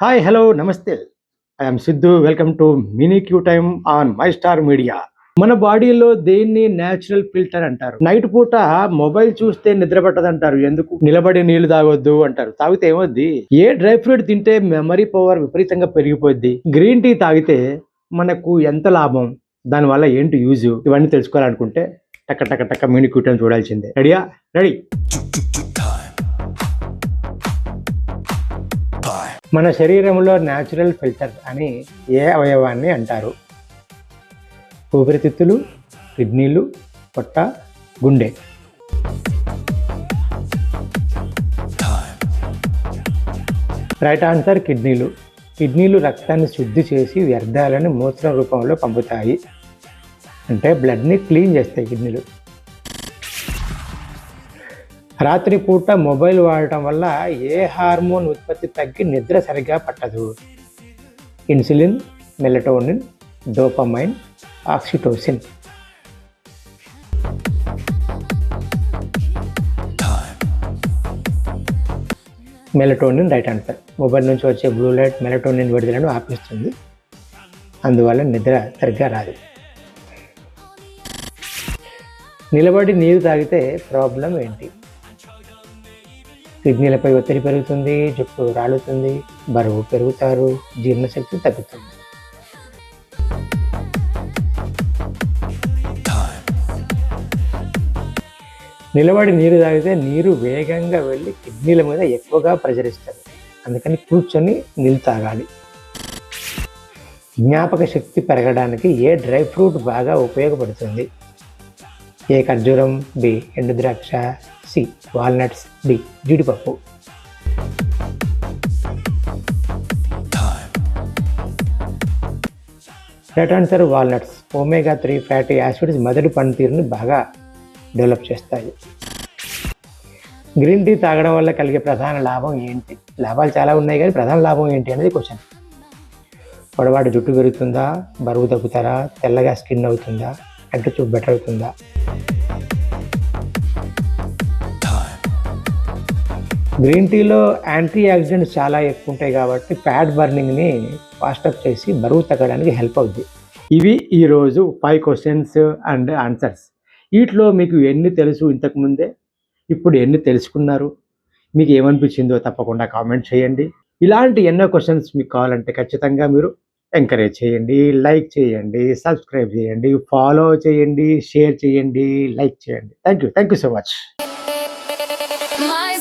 Hi hello నమస్తే. I am Siddhu welcome to mini Q time on My Star Media మన బాడీలో దేన్ని natural filter అంటారు? Night పూట మొబైల్ చూస్తే నిద్ర పట్టదంటారు ఎందుకు? నిలబడి నీళ్ళు తాగొద్దు అంటారు. తాగితే ఏమొద్ది ఏ డ్రై ఫ్రూట్ తింటే మెమరీ పవర్ విపరీతంగా పెరిగిపోద్ది? గ్రీన్ టీ తాగితే మనకు ఎంత లాభం? దానివల్ల ఏంటి యూజ్ ఇవన్నీ తెలుసుకోవాలనుకుంటే టక్క టక్క టక్క మినీ క్యూ టైం చూడాల్సిందే. రెడీయా రెడీ మన శరీరంలో న్యాచురల్ ఫిల్టర్ అని ఏ అవయవాన్ని అంటారు? ఊపిరితిత్తులు కిడ్నీలు పొట్ట గుండె. రైట్ ఆన్సర్ కిడ్నీలు. కిడ్నీలు రక్తాన్ని శుద్ధి చేసి వ్యర్థాలను మూత్ర రూపంలో పంపుతాయి. అంటే బ్లడ్ని క్లీన్ చేస్తాయి కిడ్నీలు. రాత్రిపూట మొబైల్ వాడటం వల్ల ఏ హార్మోన్ ఉత్పత్తి తగ్గి నిద్ర సరిగా పట్టదు. Insulin melatonin dopamine oxytocin. Melatonin right answer. Mobile నుంచి వచ్చే బ్లూ లైట్ మెలటోనిన్ విడుదలను ఆపిస్తుంది. అందువల్ల నిద్ర సరిగ్గా రాదు. నిలబడి నీరు తాగితే ప్రాబ్లం ఏంటి? కిడ్నీలపై ఒత్తిడి పెరుగుతుంది జుట్టు రాలుతుంది బరువు పెరుగుతారు జీర్ణశక్తి తగ్గుతుంది. నిలబడి నీరు తాగితే నీరు వేగంగా వెళ్ళి కిడ్నీల మీద ఎక్కువగా ప్రచరిస్తారు అందుకని కూర్చొని నీళ్ళు తాగాలి. జ్ఞాపక శక్తి పెరగడానికి ఏ డ్రై ఫ్రూట్ బాగా ఉపయోగపడుతుంది? ఏ ఖర్జూరం బి ఎండు ద్రాక్ష సి వాల్నట్స్ డి జీడిపప్పు. Right answer walnuts. Omega three fatty acids మొదటి పనితీరుని బాగా డెవలప్ చేస్తాయి. గ్రీన్ టీ తాగడం వల్ల కలిగే ప్రధాన లాభం ఏంటి? లాభాలు చాలా ఉన్నాయి కానీ ప్రధాన లాభం ఏంటి అనేది క్వశ్చన్ పొడవాటి జుట్టు పెరుగుతుందా? బరువు తగ్గుతారా? తెల్లగా స్కిన్ అవుతుందా? అంటే బెటర్ అవుతుందా? గ్రీన్ టీలో యాంటీ ఆక్సిడెంట్స్ చాలా ఎక్కువ ఉంటాయి కాబట్టి ఫ్యాట్ బర్నింగ్ని ఫాస్టప్ చేసి బరువు తగ్గడానికి హెల్ప్ అవుద్ది. ఇవి ఈరోజు ఫైవ్ క్వశ్చన్స్ అండ్ ఆన్సర్స్. వీటిలో మీకు ఎన్ని తెలుసు ఇంతకు ముందే? ఇప్పుడు ఎన్ని తెలుసుకున్నారు? మీకు ఏమనిపించిందో తప్పకుండా కామెంట్ చేయండి. ఇలాంటి ఎన్నో క్వశ్చన్స్ మీకు కావాలంటే ఖచ్చితంగా మీరు ఎంకరేజ్ చేయండి లైక్ చేయండి సబ్స్క్రైబ్ చేయండి ఫాలో చేయండి షేర్ చేయండి లైక్ చేయండి. Thank you thank you so much My